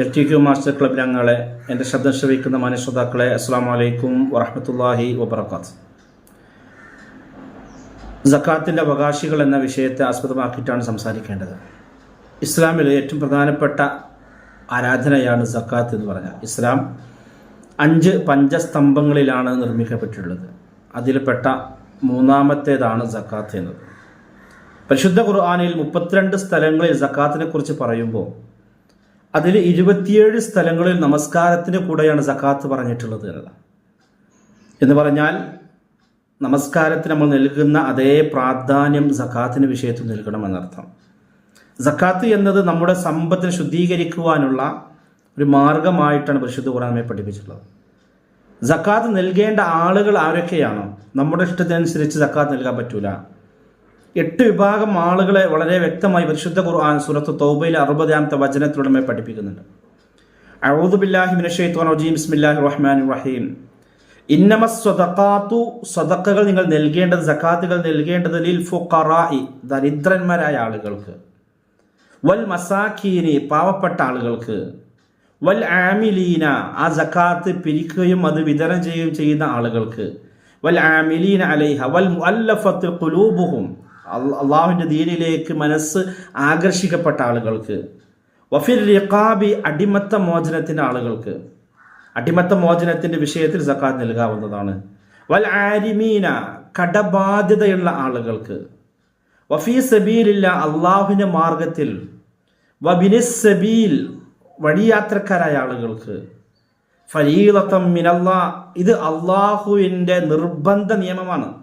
L T Q master club അംഗങ്ങളെ എന്റെ ശബ്ദം ശ്രവിക്കുന്ന മനുഷ്യതാക്കളെ അസ്സാം വലൈക്കും വറഹമത്തല്ലാഹി വബർക്കാത്ത് ജക്കാത്തിന്റെ അവകാശികൾ എന്ന വിഷയത്തെ ആസ്പദമാക്കിയിട്ടാണ് സംസാരിക്കേണ്ടത്. ഇസ്ലാമിൽ ഏറ്റവും പ്രധാനപ്പെട്ട ആരാധനയാണ് ജക്കാത്ത് എന്ന് പറഞ്ഞാൽ ഇസ്ലാം അഞ്ച് പഞ്ചസ്തംഭങ്ങളിലാണ് നിർമ്മിക്കപ്പെട്ടിട്ടുള്ളത്. അതിൽപ്പെട്ട മൂന്നാമത്തേതാണ് ജക്കാത്ത് എന്നത്. പരിശുദ്ധ ഖുർആാനിൽ മുപ്പത്തിരണ്ട് സ്ഥലങ്ങളിൽ ജക്കാത്തിനെ കുറിച്ച് പറയുമ്പോൾ അതിൽ ഇരുപത്തിയേഴ് സ്ഥലങ്ങളിൽ നമസ്കാരത്തിന് കൂടെയാണ് സക്കാത്ത് പറഞ്ഞിട്ടുള്ളത് എന്ന് പറഞ്ഞാൽ നമസ്കാരത്തിന് നമ്മൾ നൽകുന്ന അതേ പ്രാധാന്യം സക്കാത്തിന് വിഷയത്തിൽ നൽകണം എന്നർത്ഥം. സക്കാത്ത് എന്നത് നമ്മുടെ സമ്പത്തിനെ ശുദ്ധീകരിക്കുവാനുള്ള ഒരു മാർഗമായിട്ടാണ് പരിശുദ്ധ ഖുർആാനെ പഠിപ്പിച്ചിട്ടുള്ളത്. സക്കാത്ത് നൽകേണ്ട ആളുകൾ ആരൊക്കെയാണോ? നമ്മുടെ ഇഷ്ടത്തിനനുസരിച്ച് സക്കാത്ത് നൽകാൻ പറ്റൂല. എട്ട് വിഭാഗം ആളുകളെ വളരെ വ്യക്തമായി പരിശുദ്ധ ഖുർആൻ സുറത്ത് തൗബയിലെ അറുപതാമത്തെ വചനത്തിലൂടെ പഠിപ്പിക്കുന്നുണ്ട്. ബില്ലാഹി റഹീം. ഇന്നമ സ്വതക്കാത്തു സ്വതക്കകൾ നിങ്ങൾ നൽകേണ്ടത് സക്കാത്തുകൾ നൽകേണ്ടത് ലിൽ ഫുഖറായി ദരിദ്രന്മാരായ ആളുകൾക്ക്. വൽ മസാഖീനി പാവപ്പെട്ട ആളുകൾക്ക്. വൽ ആമിലീന ആ ജക്കാത്ത് പിരിക്കുകയും അത് വിതരണം ചെയ്യുകയും ചെയ്യുന്ന ആളുകൾക്ക്. വൽ ആമിലീന അലൈഹ വൽ മുഅല്ലഫത്ത് ഖുലൂബുഹും അള്ളാഹുവിന്റെ ദീനിലേക്ക് മനസ്സ് ആകർഷിക്കപ്പെട്ട ആളുകൾക്ക്. വഫിൽ റിഖാബി അടിമത്ത മോചനത്തിന്റെ ആളുകൾക്ക്. അടിമത്ത മോചനത്തിന്റെ വിഷയത്തിൽ സക്കാത്ത് നൽകാവുന്നതാണ്. വൽ ആരിമീന കടബാധ്യതയുള്ള ആളുകൾക്ക്. വഫീ സബീലില്ല അള്ളാഹുവിന്റെ മാർഗത്തിൽ. വബിനിസ് സബീൽ വഴിയാത്രക്കാരായ ആളുകൾക്ക്. ഫലീലത്തം മിനല്ലാ ഇത് അള്ളാഹുവിന്റെ നിർബന്ധ നിയമമാണ്.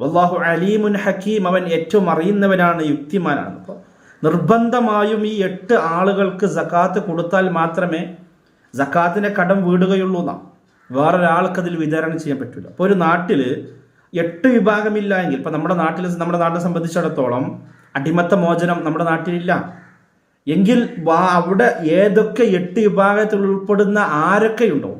വല്ലാഹു അലീമുൻ ഹക്കീം. അവൻ ഏറ്റവും അറിയുന്നവനാണ് യുക്തിമാനാണ്. അപ്പോൾ നിർബന്ധമായും ഈ എട്ട് ആളുകൾക്ക് ജക്കാത്ത് കൊടുത്താൽ മാത്രമേ ജക്കാത്തിന്റെ കടം വീടുകയുള്ളൂ എന്നാ. വേറൊരാൾക്ക് അതിൽ വിതരണം ചെയ്യാൻ പറ്റില്ല അപ്പോൾ ഒരു നാട്ടിൽ എട്ട് വിഭാഗമില്ല എങ്കിൽ ഇപ്പം നമ്മുടെ നാട്ടിൽ നമ്മുടെ നാട്ടിനെ സംബന്ധിച്ചിടത്തോളം അടിമത്ത മോചനം നമ്മുടെ നാട്ടിലില്ല. എങ്കിൽ അവിടെ ഏതൊക്കെ എട്ട് വിഭാഗത്തിൽ ഉൾപ്പെടുന്ന ആരൊക്കെയുണ്ടോ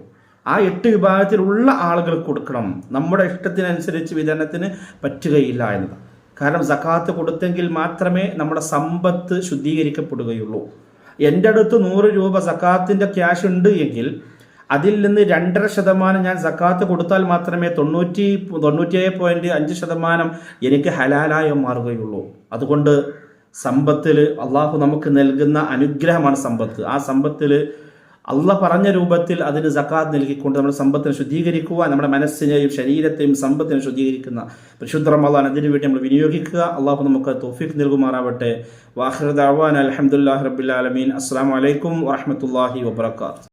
ആ എട്ട് വിഭാഗത്തിലുള്ള ആളുകൾ കൊടുക്കണം. നമ്മുടെ ഇഷ്ടത്തിനനുസരിച്ച് വിതരണത്തിന് പറ്റുകയില്ല എന്നത്. കാരണം സക്കാത്ത് കൊടുത്തെങ്കിൽ മാത്രമേ നമ്മുടെ സമ്പത്ത് ശുദ്ധീകരിക്കപ്പെടുകയുള്ളൂ. എന്റെ അടുത്ത് നൂറ് രൂപ സക്കാത്തിന്റെ ക്യാഷ് ഉണ്ട് എങ്കിൽ അതിൽ നിന്ന് രണ്ടര ശതമാനം ഞാൻ സക്കാത്ത് കൊടുത്താൽ മാത്രമേ തൊണ്ണൂറ്റി തൊണ്ണൂറ്റിയേഴ് പോയിന്റ് അഞ്ച് ശതമാനം എനിക്ക് ഹലാലായി മാറുകയുള്ളൂ. അതുകൊണ്ട് സമ്പത്തിൽ അള്ളാഹു നമുക്ക് നൽകുന്ന അനുഗ്രഹമാണ് സമ്പത്ത്. ആ സമ്പത്തിൽ അള്ള പറഞ്ഞ രൂപത്തിൽ അതിന് സക്കാത്ത് നൽകിക്കൊണ്ട് നമ്മുടെ സമ്പത്തിനെ ശുദ്ധീകരിക്കുക നമ്മുടെ മനസ്സിനെയും ശരീരത്തെയും സമ്പത്തിനെ ശുദ്ധീകരിക്കുന്ന പരിശുദ്ധ റമദാൻ അതിനു വേണ്ടി നമ്മൾ വിനിയോഗിക്കുക. അള്ളാഹു നമുക്ക് തോഫിക്ക് നൽകുമാറാവട്ടെ. വാഹൃദ് അവാൻ അലഹമുല്ലാ റബുലാലമീൻ അസ്സാം വലൈക്കും വാഹമത്തല്ലാഹി വാബർക്കാത്ത്